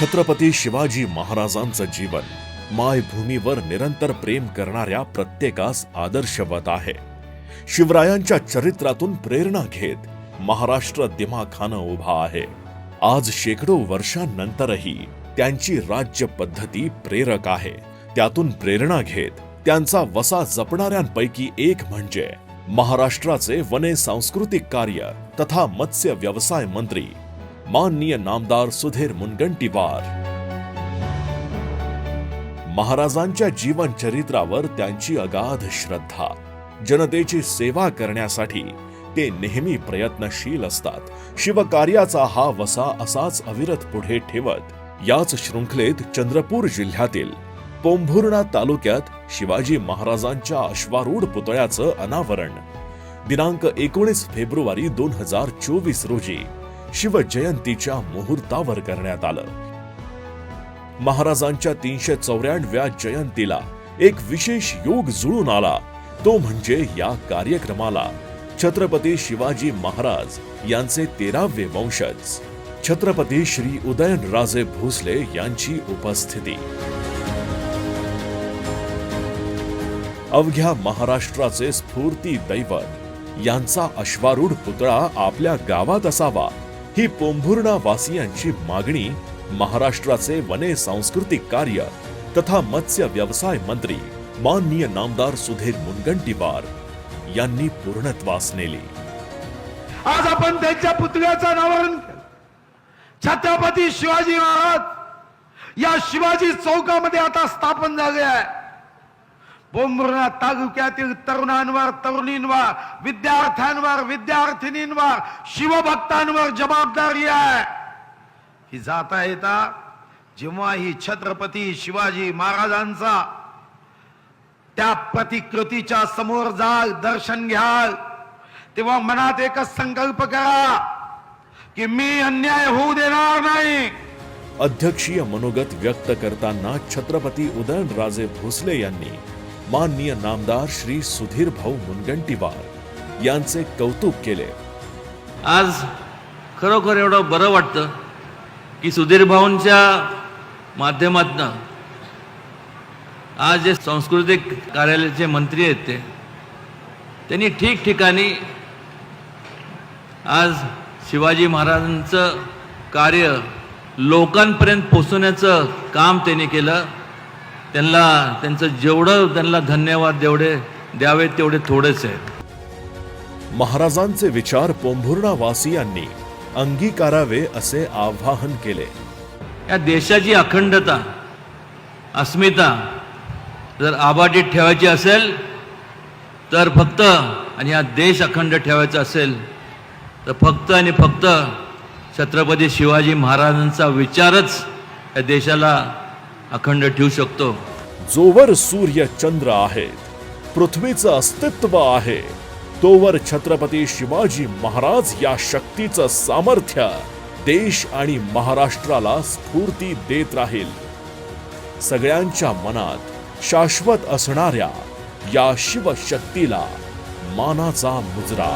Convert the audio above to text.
छत्रपती शिवाजी महाराजांचं जीवन मायभूमीवर निरंतर प्रेम करणाऱ्या प्रत्येकास आदर्शवत आहे. शिवरायांच्या चरित्रातून प्रेरणा घेत महाराष्ट्र दिमाखानं उभा आहे. आज शेकडो वर्षांनंतरही त्यांची राज्य पद्धती प्रेरक आहे. त्यातून प्रेरणा घेत त्यांचा वसा जपणाऱ्यांपैकी एक म्हणजे महाराष्ट्राचे वने सांस्कृतिक कार्य तथा मत्स्य व्यवसाय मंत्री माननीय नामदार सुधीर मुनगंटीवार. महाराजांच्या जीवन चरित्रावर त्यांची अगाध श्रद्धा. जनतेची सेवा करण्यासाठी ते नेहमी प्रयत्नशील असतात. शिवकार्याचा हा वसा असाच अविरत पुढे ठेवत याच शृंखलेत चंद्रपूर जिल्ह्यातील पोंभुर्णा तालुक्यात शिवाजी महाराजांच्या अश्वारूढ पुतळ्याचं अनावरण. दिनांक एकोणीस फेब्रुवारी दोन हजार चोवीस रोजी शिवजयंतीच्या मुहूर्तावर करण्यात आलं. महाराजांच्या तीनशे चौऱ्याण्णव्या जयंतीला एक विशेष योग जुळून आला. तो म्हणजे या कार्यक्रमाला छत्रपती शिवाजी महाराज यांचे तेरावे वंशज छत्रपती श्री उदयनराजे भोसले यांची उपस्थिती. अवघ्या महाराष्ट्राचे स्फूर्ती दैवत यांचा अश्वारूढ पुतळा आपल्या गावात असावा ही पोंभुर्णा वासियांची मागणी महाराष्ट्राचे वने सांस्कृतिक कार्य तथा मत्स्य व्यवसाय मंत्री माननीय नामदार सुधीर मुनगंटीवार यांनी पूर्णत्वास नेली. आज आपण त्यांच्या पुतळ्याचं अनावरण छत्रपती शिवाजी महाराज या शिवाजी चौकामध्ये आता स्थापन झाले आहे. बोंबुर्णा तालुक्यातील तरुणांवर तरुणींवर विद्यार्थ्यांवर विद्यार्थिनींवर शिवभक्तांवर जबाबदारी आहे. ही जाता येता जेव्हा ही छत्रपती शिवाजी महाराजांचा त्या प्रतिकृतीच्या समोर जाल दर्शन घ्याल. तेव्हा मनात एकच संकल्प करा की मी अन्याय होऊ देणार नाही. अध्यक्षीय मनोगत व्यक्त करताना छत्रपती उदयनराजे भोसले यांनी माननीय नामदार श्री सुधीर भाऊ मुनगंटीवार यांचे कौतुक केले. आज खरोखर एवढं बरं वाटतं की सुधीर भाऊंच्या माध्यमातनं आज जे सांस्कृतिक कार्यालयाचे मंत्री आहेत ते त्यांनी ठिकठिकाणी आज शिवाजी महाराजांचं कार्य लोकांपर्यंत पोचवण्याचं काम त्यांनी केलं. त्यांना त्यांचं जेवढं त्यांना धन्यवाद जेवढे द्यावे तेवढे थोडेच आहेत महाराजांचे विचार पोंभुर्णा वासियांनी अंगीकारावे असे आवाहन केले. या देशाची अखंडता अस्मिता जर आबाटीत ठेवायची असेल तर फक्त आणि हा देश अखंड ठेवायचा असेल तर फक्त आणि फक्त छत्रपती शिवाजी महाराजांचा विचारच या देशाला अखंड ठेवू शकतो. जोवर सूर्य चंद्र आहेत पृथ्वीचं अस्तित्व आहे तोवर छत्रपती शिवाजी महाराज या शक्तीचं सामर्थ्य देश आणि महाराष्ट्राला स्फूर्ती देत राहील. सगळ्यांच्या मनात शाश्वत असणाऱ्या या शिवशक्तीला मानाचा मुजरा.